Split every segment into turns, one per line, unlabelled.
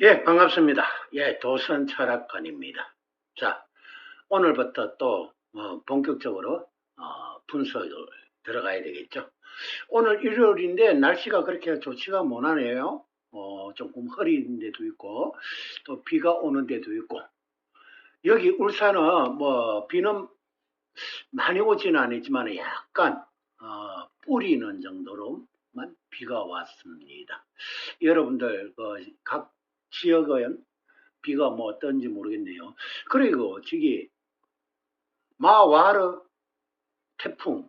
예, 반갑습니다. 예, 도선 철학관입니다. 자, 오늘부터 또 어, 본격적으로 어, 분석을 들어가야 되겠죠. 오늘 일요일인데 날씨가 그렇게 좋지가 못하네요. 어, 조금 흐린 데도 있고 또 비가 오는 데도 있고 여기 울산은 뭐 비는 많이 오지는 않았지만 약간 어, 뿌리는 정도로만 비가 왔습니다. 여러분들 그 각 지역은 비가 뭐 어떤지 모르겠네요. 그리고 저기 마와르 태풍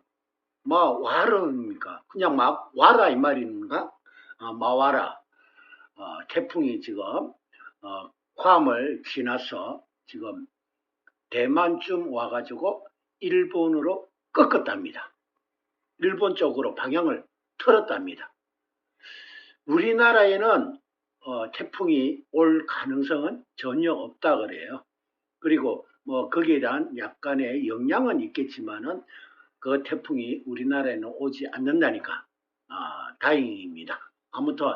마와르입니까? 그냥 막 와라 이 말인가? 어, 마와라 어, 태풍이 지금 어, 괌을 지나서 지금 대만쯤 와가지고 일본으로 꺾었답니다. 일본 쪽으로 방향을 틀었답니다. 우리나라에는 어, 태풍이 올 가능성은 전혀 없다 그래요. 그리고 뭐 거기에 대한 약간의 영향은 있겠지만은 그 태풍이 우리나라에는 오지 않는다니까 아, 다행입니다. 아무튼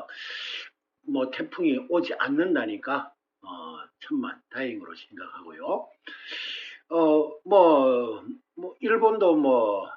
뭐 태풍이 오지 않는다니까 어, 천만 다행으로 생각하고요. 어, 뭐, 뭐 일본도 뭐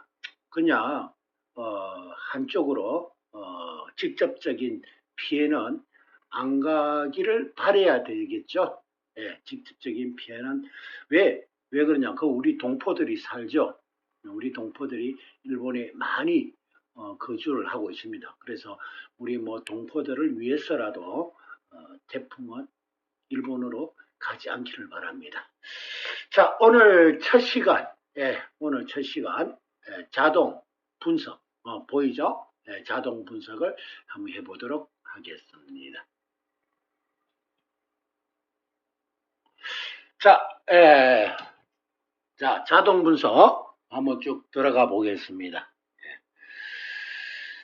그냥 어, 한쪽으로 어, 직접적인 피해는 안 가기를 바래야 되겠죠. 예, 직접적인 피해는 왜, 왜 그러냐. 그 우리 동포들이 살죠. 우리 동포들이 일본에 많이 어, 거주를 하고 있습니다. 그래서 우리 뭐 동포들을 위해서라도 어, 태풍은 일본으로 가지 않기를 바랍니다. 자, 오늘 첫 시간, 예, 오늘 첫 시간 예, 자동 분석 어, 보이죠? 예, 자동 분석을 한번 해보도록 하겠습니다. 자, 에, 자, 자동 분석 한번 쭉 들어가 보겠습니다. 예.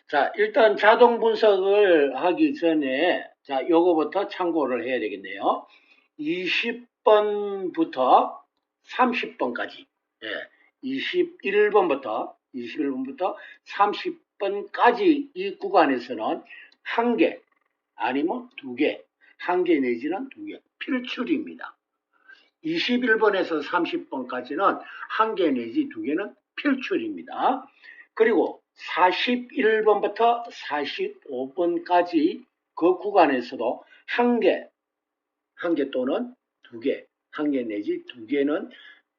자, 일단 자동 분석을 하기 전에, 자, 요거부터 참고를 해야 되겠네요. 20번부터 30번까지, 예, 21번부터, 21번부터 30번까지 이 구간에서는 한 개, 아니면 두 개, 한 개 내지는 두 개, 필출입니다. 21번에서 30번까지는 한 개 내지 두 개는 필출입니다. 그리고 41번부터 45번까지 그 구간에서도 한 개, 한 개 또는 두 개, 한 개 내지 두 개는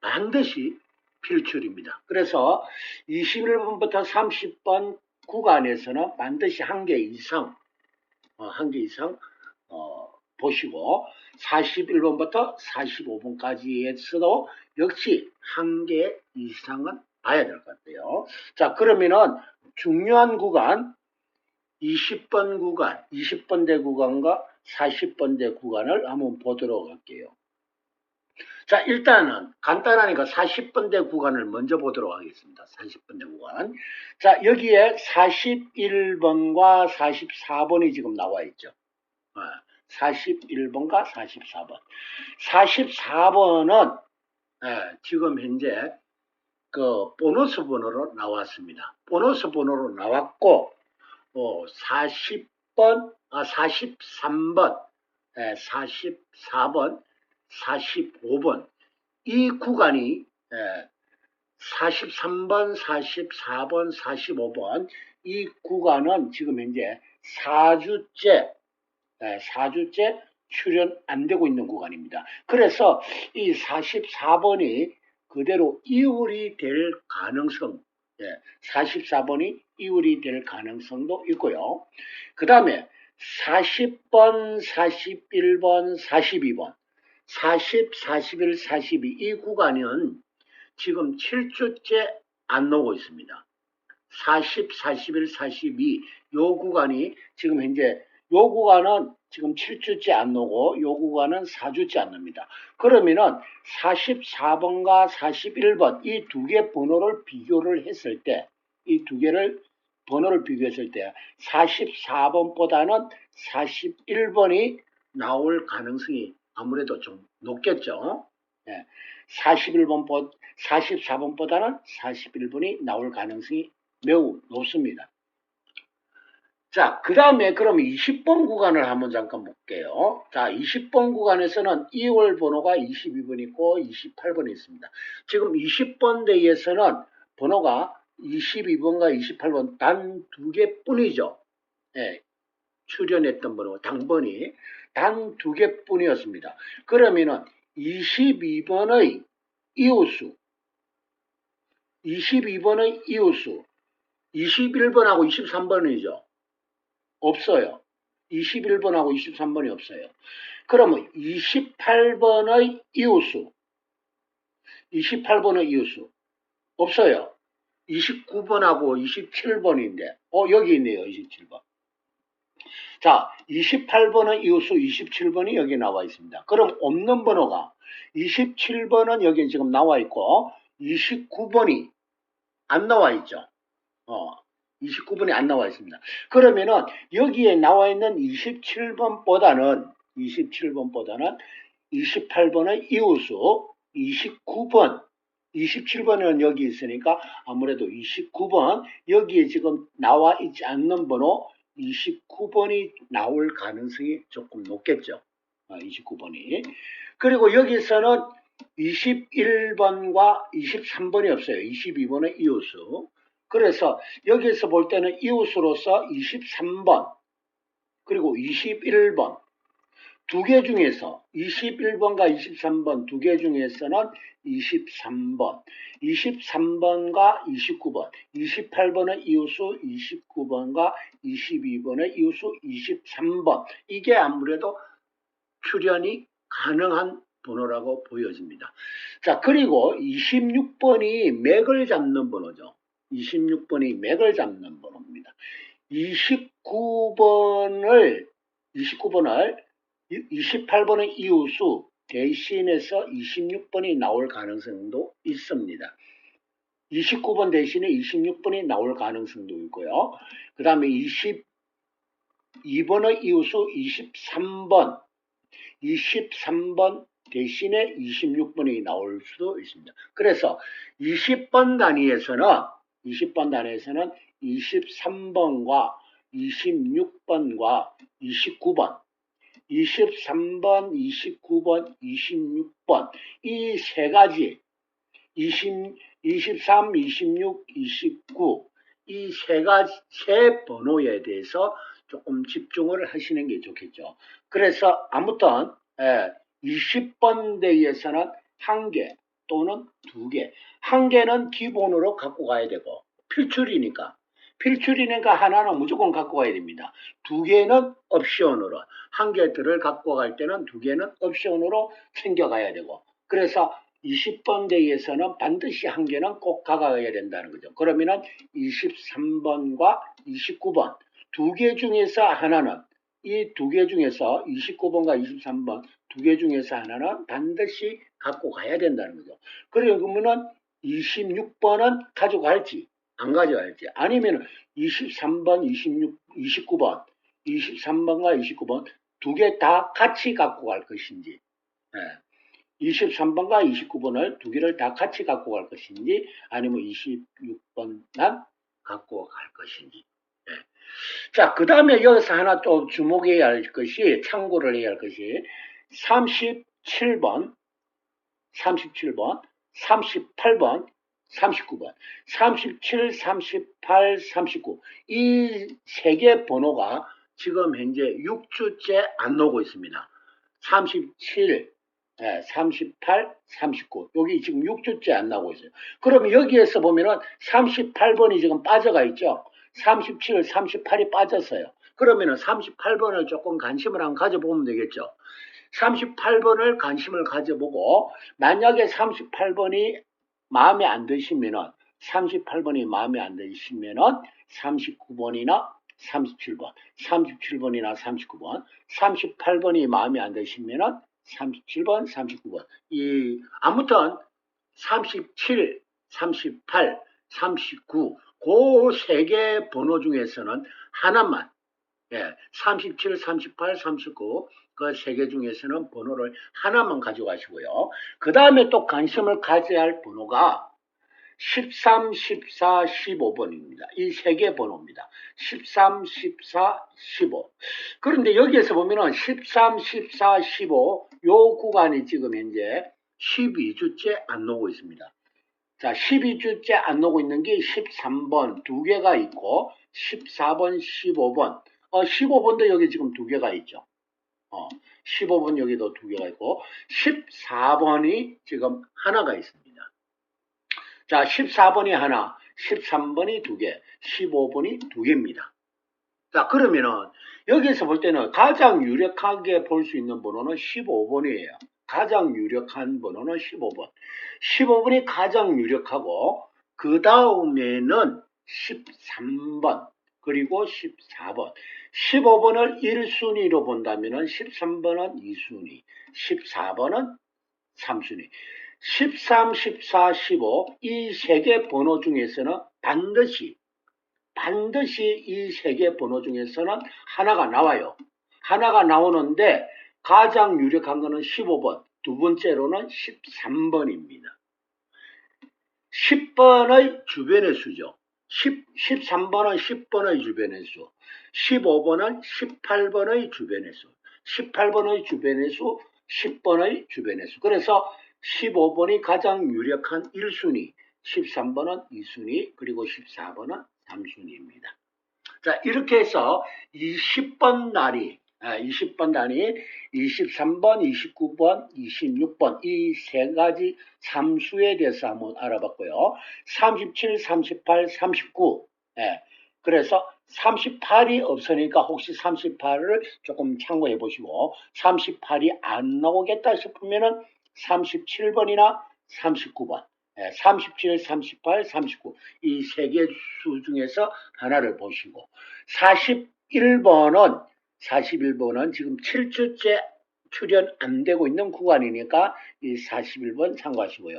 반드시 필출입니다. 그래서 21번부터 30번 구간에서는 반드시 한 개 이상, 어, 한개 이상 어, 보시고 41번부터 45번까지에서도 역시 한 개 이상은 봐야 될 것 같아요. 자 그러면은 중요한 구간 20번 구간, 20번대 구간과 40번대 구간을 한번 보도록 할게요. 자, 일단은 간단하니까 40번대 구간을 먼저 보도록 하겠습니다. 40번대 구간. 자, 여기에 41번과 44번이 지금 나와 있죠. 41번과 44번. 44번은 예, 지금 현재 그 보너스 번호로 나왔습니다. 보너스 번호로 나왔고 어, 40번, 아 43번, 예, 44번, 45번 이 구간이 예, 43번, 44번, 45번 이 구간은 지금 현재 4주째 4주째 출연 안 되고 있는 구간입니다. 그래서 이 44번이 그대로 이율이 될 가능성, 44번이 이율이 될 가능성도 있고요. 그 다음에 40번, 41번, 42번, 40, 41, 42 이 구간은 지금 7주째 안 나오고 있습니다. 40, 41, 42 이 구간이 지금 현재 요 구간은 지금 7주째 안 나오고 요 구간은 4주째 안 납니다. 그러면은 44번과 41번 이 두 개 번호를 비교를 했을 때 이 두 개를 번호를 비교했을 때 44번보다는 41번이 나올 가능성이 아무래도 좀 높겠죠. 예. 41번, 44번보다는 41번이 나올 가능성이 매우 높습니다. 자, 그 다음에 그럼 20번 구간을 한번 잠깐 볼게요. 자, 20번 구간에서는 2월 번호가 22번 있고 28번이 있습니다. 지금 20번 대에서는 번호가 22번과 28번 단 두 개뿐이죠. 예, 출연했던 번호, 당번이 단 두 개뿐이었습니다. 그러면은 22번의 이웃수, 22번의 이웃수, 21번하고 23번이죠. 없어요. 21번하고 23번이 없어요. 그러면 28번의 이웃수, 28번의 이웃수 없어요. 29번하고 27번인데, 어, 여기 있네요, 27번. 자, 28번의 이웃수 27번이 여기 나와 있습니다. 그럼 없는 번호가 27번은 여기 지금 나와 있고 29번이 안 나와 있죠. 어, 29번이 안 나와 있습니다. 그러면은 여기에 나와 있는 27번보다는 27번보다는 28번의 이웃수 29번 27번은 여기 있으니까 아무래도 29번 여기에 지금 나와 있지 않는 번호 29번이 나올 가능성이 조금 높겠죠. 29번이. 그리고 여기서는 21번과 23번이 없어요. 22번의 이웃수. 그래서 여기서 볼 때는 이웃으로서 23번 그리고 21번 두 개 중에서 21번과 23번 두 개 중에서는 23번, 23번과 29번, 28번의 이웃수 29번과 22번의 이웃수 23번 이게 아무래도 출연이 가능한 번호라고 보여집니다. 자 그리고 26번이 맥을 잡는 번호죠. 26번이 맥을 잡는 번호입니다. 29번을 29번을 28번의 이웃수 대신해서 26번이 나올 가능성도 있습니다. 29번 대신에 26번이 나올 가능성도 있고요. 그 다음에 22번의 이웃수 23번, 23번 대신에 26번이 나올 수도 있습니다. 그래서 20번 단위에서는 20번 단위에서는 23번과 26번과 29번 23번, 29번, 26번 이 세 가지 20, 23, 26, 29 이 세 가지 세 번호에 대해서 조금 집중을 하시는 게 좋겠죠. 그래서 아무튼 예, 20번 대에서는 한 개 또는 두 개, 한 개는 기본으로 갖고 가야 되고 필출이니까 필출이니까 하나는 무조건 갖고 가야 됩니다. 두 개는 옵션으로 한 개들을 갖고 갈 때는 두 개는 옵션으로 챙겨가야 되고 그래서 20번 대에서는 반드시 한 개는 꼭 가가야 된다는 거죠. 그러면은 23번과 29번 두 개 중에서 하나는 이 두 개 중에서 29번과 23번 두 개 중에서 하나는 반드시 갖고 가야 된다는 거죠. 그러면은 26번은 가져갈지 안 가져갈지 아니면 23번, 26, 29번, 23번과 29번 두 개 다 같이 갖고 갈 것인지 예. 23번과 29번을 두 개를 다 같이 갖고 갈 것인지 아니면 26번만 갖고 갈 것인지 예. 자, 그 다음에 여기서 하나 또 주목해야 할 것이 참고를 해야 할 것이 37번 37번 38번 39번, 37, 38, 39. 이 세 개 번호가 지금 현재 6주째 안 나오고 있습니다. 37, 38, 39. 여기 지금 6주째 안 나오고 있어요. 그러면 여기에서 보면은 38번이 지금 빠져가 있죠. 37, 38이 빠졌어요. 그러면은 38번을 조금 관심을 한번 가져보면 되겠죠. 38번을 관심을 가져보고 만약에 38번이 마음에 안 드시면은 38번이 마음에 안 드시면은 39번이나 37번, 37번이나 39번, 38번이 마음에 안 드시면은 37번, 39번. 이 아무튼 37, 38, 39, 그 세 개 번호 중에서는 하나만 예, 37, 38, 39, 그 세 개 중에서는 번호를 하나만 가져가시고요. 그 다음에 또 관심을 가져야 할 번호가 13, 14, 15번입니다. 이 세 개 번호입니다. 13, 14, 15. 그런데 여기에서 보면은 13, 14, 15, 요 구간이 지금 현재 12주째 안 나오고 있습니다. 자, 12주째 안 나오고 있는 게 13번 두 개가 있고, 14번, 15번. 어, 15번도 여기 지금 두 개가 있죠. 어, 15번 여기도 두 개가 있고, 14번이 지금 하나가 있습니다. 자, 14번이 하나, 13번이 두 개, 15번이 두 개입니다. 자, 그러면은, 여기서 볼 때는 가장 유력하게 볼 수 있는 번호는 15번이에요. 가장 유력한 번호는 15번. 15번이 가장 유력하고, 그 다음에는 13번, 그리고 14번. 15번을 1순위로 본다면 13번은 2순위, 14번은 3순위. 13, 14, 15, 이 세 개 번호 중에서는 반드시, 반드시 이 세 개 번호 중에서는 하나가 나와요. 하나가 나오는데 가장 유력한 거는 15번, 두 번째로는 13번입니다. 10번의 주변의 수죠. 10, 13번은 10번의 주변의 수, 15번은 18번의 주변의 수, 18번의 주변의 수, 10번의 주변의 수. 그래서 15번이 가장 유력한 1순위, 13번은 2순위, 그리고 14번은 3순위입니다. 자, 이렇게 해서 20번 날이, 20번 단위, 23번, 29번, 26번, 이 세 가지 삼수에 대해서 한번 알아봤고요. 37, 38, 39. 예, 그래서 38이 없으니까 혹시 38을 조금 참고해 보시고, 38이 안 나오겠다 싶으면은 37번이나 39번, 37, 38, 39. 이 세 개 수 중에서 하나를 보시고, 41번은, 41번은 지금 7주째 출연 안 되고 있는 구간이니까 이 41번 참고하시고요.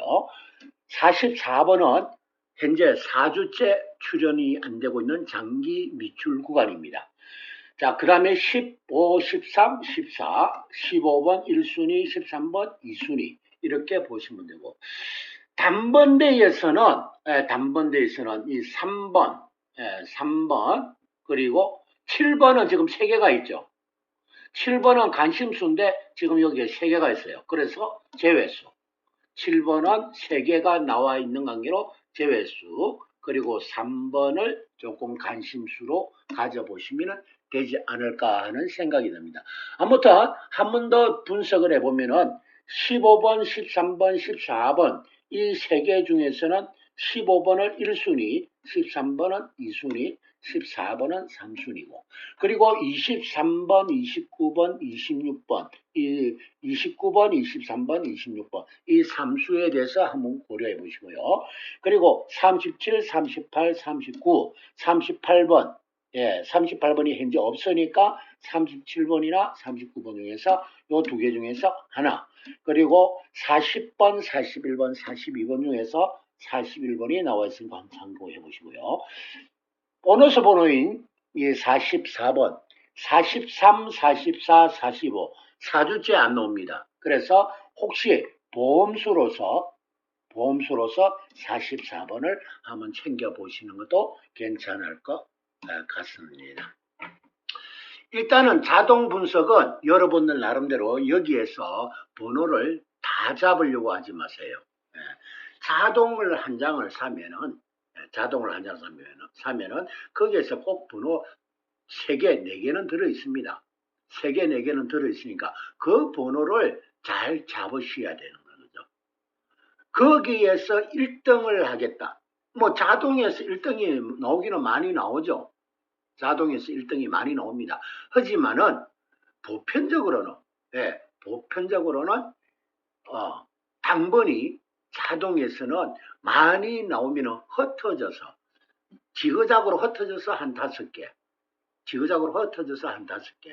44번은 현재 4주째 출연이 안 되고 있는 장기 미출 구간입니다. 자, 그 다음에 15, 13, 14, 15번 1순위, 13번 2순위 이렇게 보시면 되고 단번대에서는 에, 단번대에서는 이 3번, 에, 3번 그리고 7번은 지금 3개가 있죠. 7번은 관심수인데 지금 여기에 3개가 있어요. 그래서 제외수. 7번은 3개가 나와 있는 관계로 제외수. 그리고 3번을 조금 관심수로 가져보시면 되지 않을까 하는 생각이 듭니다. 아무튼 한 번 더 분석을 해보면은 15번, 13번, 14번 이 세 개 중에서는 15번을 1순위, 13번은 2순위, 14번은 3순위고 그리고 23번, 29번, 26번 이 29번, 23번, 26번 이 3수에 대해서 한번 고려해 보시고요. 그리고 37, 38, 39, 38번 예, 38번이 현재 없으니까 37번이나 39번 중에서 요 두 개 중에서 하나. 그리고 40번, 41번, 42번 중에서 41번이 나와 있으니까 참고해 보시고요. 보너스 번호인 이 44번, 43, 44, 45, 4주째 안 나옵니다. 그래서 혹시 보험수로서 보험수로서 44번을 한번 챙겨 보시는 것도 괜찮을 것 같습니다. 일단은 자동 분석은 여러분들 나름대로 여기에서 번호를 다 잡으려고 하지 마세요. 예. 자동을 한 장을 사면은 예, 자동을 한 장을 사면은, 사면은 거기에서 꼭 번호 3개, 4개는 들어 있습니다. 3개, 4개는 들어 있으니까 그 번호를 잘 잡으셔야 되는 거죠. 거기에서 1등을 하겠다. 뭐 자동에서 1등이 나오기는 많이 나오죠. 자동에서 1등이 많이 나옵니다. 하지만은 보편적으로는 예, 보편적으로는 어, 당번이 자동에서는 많이 나오면 흩어져서 지그작으로 흩어져서 한 다섯 개, 지그작으로 흩어져서 한 다섯 개,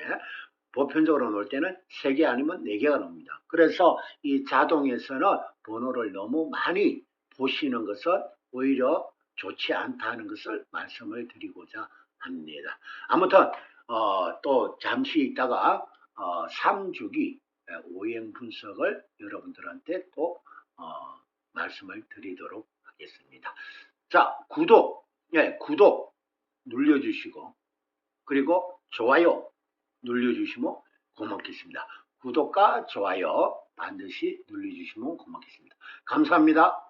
보편적으로 놓을 때는 세 개 아니면 네 개가 나옵니다. 그래서 이 자동에서는 번호를 너무 많이 보시는 것은 오히려 좋지 않다는 것을 말씀을 드리고자 합니다. 아무튼 어, 또 잠시 있다가 어, 3주기 오행 분석을 여러분들한테 또 어, 말씀을 드리도록 하겠습니다. 자, 구독, 예, 구독 눌러주시고, 그리고 좋아요 눌러주시면 고맙겠습니다. 구독과 좋아요 반드시 눌러주시면 고맙겠습니다. 감사합니다.